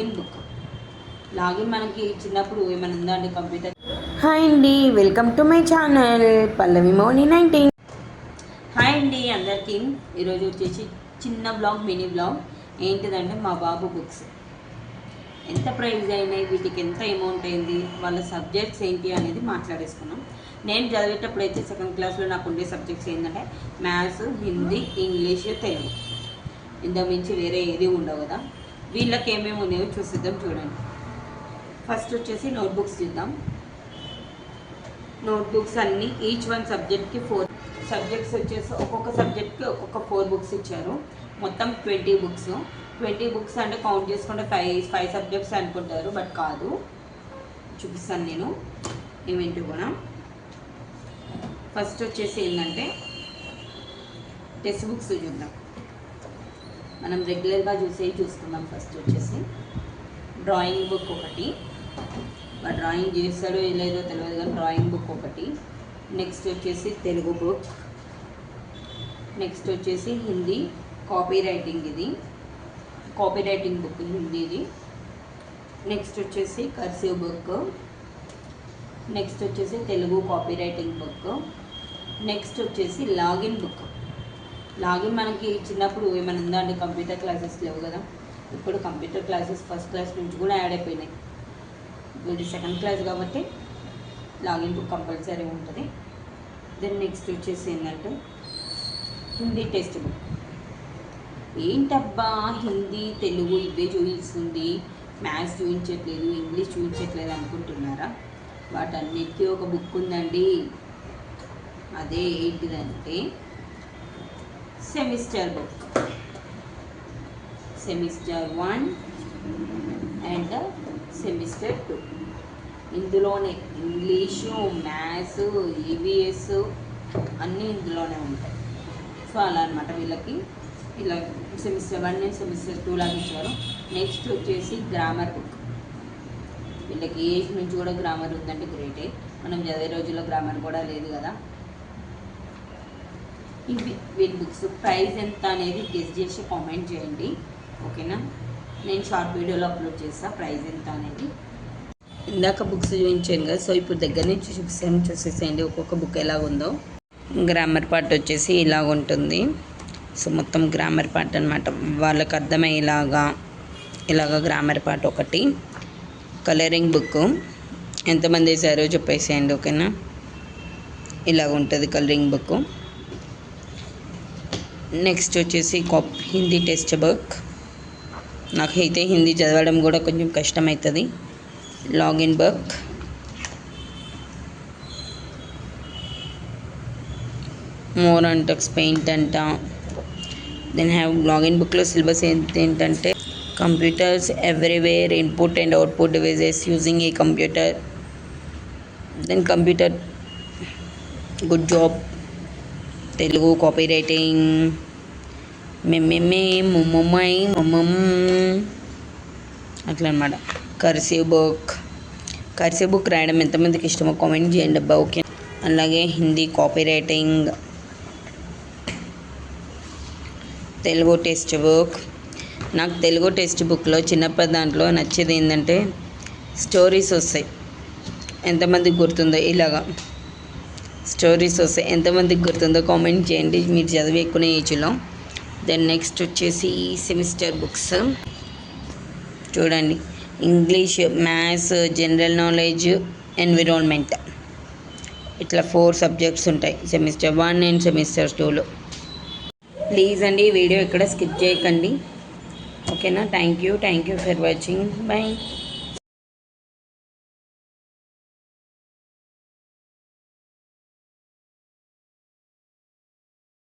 Login book. Login మనకి చిన్నప్పుడు ఏమైనా ఉందా అండి కంప్యూటర్? హాయ్ అండి welcome to my channel Pallavi Moni nineteen. Hi అండి అందరికీ. ఈరోజు వచ్చేసి చిన్న బ్లాగ్ మినీ బ్లాగ్. ఏంటిదంటే మా బాబు బుక్స్. ఎంత ప్రైజ్ అయినాయి వీటికి ఎంత అమౌంట్ అయింది వాళ్ళ సబ్జెక్ట్స్ ఏంటి అనేది మాట్లాడేసుకున్నాం. నేను చదివేటప్పుడు అయితే సెకండ్ క్లాస్లో నాకు ఉండే సబ్జెక్ట్స్ ఏంటంటే మ్యాథ్స్ హిందీ ఇంగ్లీష్ తెలుగు. ఇంత మించి వేరే ఏది ఉండవు కదా. వీళ్ళకి ఏమేమి ఉన్నాయో చూసిద్దాం చూడండి. ఫస్ట్ వచ్చేసి నోట్బుక్స్ చూద్దాం. నోట్బుక్స్ అన్నీ ఈచ్ వన్ సబ్జెక్ట్కి ఫోర్ సబ్జెక్ట్స్ వచ్చేసి ఒక్కొక్క సబ్జెక్ట్కి ఒక్కొక్క ఫోర్ బుక్స్ ఇచ్చారు. మొత్తం ట్వంటీ బుక్స్ ట్వంటీ బుక్స్ అంటే కౌంట్ చేసుకుంటే ఫైవ్ ఫైవ్ సబ్జెక్ట్స్ అనుకుంటారు బట్ కాదు. చూపిస్తాను నేను. ఏమేంటి కూడా. ఫస్ట్ వచ్చేసి ఏంటంటే టెక్స్ట్ బుక్స్ చూద్దాం. మనం రెగ్యులర్గా చూసేవి చూసుకుందాం ఫస్ట్ వచ్చేసి. డ్రాయింగ్ బుక్ ఒకటి. డ్రాయింగ్ చేస్తాడో లేదో తెలియదు కానీ డ్రాయింగ్ బుక్ ఒకటి. నెక్స్ట్ వచ్చేసి తెలుగు బుక్ నెక్స్ట్ వచ్చేసి హిందీ. కాపీ రైటింగ్ ఇది. కాపీ రైటింగ్ బుక్ హిందీది నెక్స్ట్ వచ్చేసి కర్సివ్ బుక్ నెక్స్ట్ వచ్చేసి Telugu copy writing book next వచ్చేసి లాగిన్ బుక్ లాగిన్ మనకి చిన్నప్పుడు ఏమైనా ఉందా అండి? కంప్యూటర్ క్లాసెస్ లేవు కదా. ఇప్పుడు కంప్యూటర్ క్లాసెస్ ఫస్ట్ క్లాస్ నుంచి కూడా యాడ్ అయిపోయినాయి. ఇది సెకండ్ క్లాస్ కాబట్టి లాగిన్ బుక్ కంపల్సరీ ఉంటుంది. దెన్ నెక్స్ట్ వచ్చేసి ఏంటంటే హిందీ టెక్స్ట్ బుక్ ఏంటబ్బా? హిందీ తెలుగు ఇవే చూపిస్తుంది. మ్యాథ్స్ చూపించట్లేదు ఇంగ్లీష్ చూపించట్లేదు అనుకుంటున్నారా? వాటన్నిటికీ ఒక బుక్ ఉందండి. అదే ఏంటిదంటే semester book semester one and semester two ఇందులోనే ఇంగ్లీషు మ్యాథ్స్ ఈవీఎస్ అన్నీ ఇందులోనే ఉంటాయి. సో అలా అనమాట వీళ్ళకి. ఇలా semester one and semester two లాగా ఇచ్చారు. నెక్స్ట్ వచ్చేసి గ్రామర్ బుక్ వీళ్ళకి ఏజ్ నుంచి కూడా గ్రామర్ ఉందంటే గ్రేటే మనం చదివే రోజుల్లో గ్రామర్ కూడా లేదు కదా. ఇవి వీటి బుక్స్ ప్రైస్ ఎంత అనేది గెస్ చేసి కామెంట్ చేయండి. ఓకేనా నేను షార్ట్ వీడియోలో అప్లోడ్ చేస్తాను ప్రైస్ ఎంత అనేది. ఇందాక బుక్స్ చూపించాను కదా సో ఇప్పుడు దగ్గర నుంచి చూపిస్తాను. చూసేసేయండి ఒక్కొక్క బుక్ ఎలా ఉందో గ్రామర్ పార్ట్ వచ్చేసి ఇలాగ ఉంటుంది సో మొత్తం గ్రామర్ పార్ట్ అనమాట వాళ్ళకి అర్థమయ్యేలాగా ఇలాగ గ్రామర్ పార్ట్ ఒకటి. కలరింగ్ బుక్ ఎంతమంది వేసారో చెప్పేసేయండి ఓకేనా ఇలాగ ఉంటుంది కలరింగ్ బుక్ నెక్స్ట్ వచ్చేసి కాప్ హిందీ టెస్ట్ బుక్. నాకైతే హిందీ చదవడం కూడా కొంచెం కష్టమవుతుంది లాగిన్ బుక్ మోర్ అంటక్స్ పెయింట్ అంట. దెన్ హ్యావ్ లాగిన్ బుక్లో సిలబస్ ఏంటి ఏంటంటే computers everywhere input and output devices using a computer then computer good job Telugu copy writing మెమ్మెమ్మే ముమ్మమ్మై మొమ్మమ్మ అట్లా అనమాట కర్సివ్ బుక్. కర్సివ్ బుక్ రాయడం ఎంతమందికి ఇష్టమో కామెంట్ చేయండి అబ్బా ఓకే. అలాగే Hindi copy writing Telugu text book. నాకు తెలుగు టెక్స్ట్ బుక్లో చిన్నప్పటి దాంట్లో నచ్చేది ఏంటంటే స్టోరీస్ వస్తాయి. ఎంతమందికి గుర్తుందో ఇలాగా. స్టోరీస్ వస్తాయి ఎంతమందికి గుర్తుందో కామెంట్ చేయండి. మీరు చదివేకునే ఏజ్లో. దెన్ నెక్స్ట్ వచ్చేసి సెమిస్టర్ బుక్స్. చూడండి. English maths general knowledge environment ఇట్లా ఫోర్ సబ్జెక్ట్స్ ఉంటాయి. సెమిస్టర్ వన్ అండ్ సెమిస్టర్ టూలో ప్లీజ్ అండి వీడియో ఇక్కడ స్కిప్ చేయకండి. ఓకేనా thank you thank you for watching bye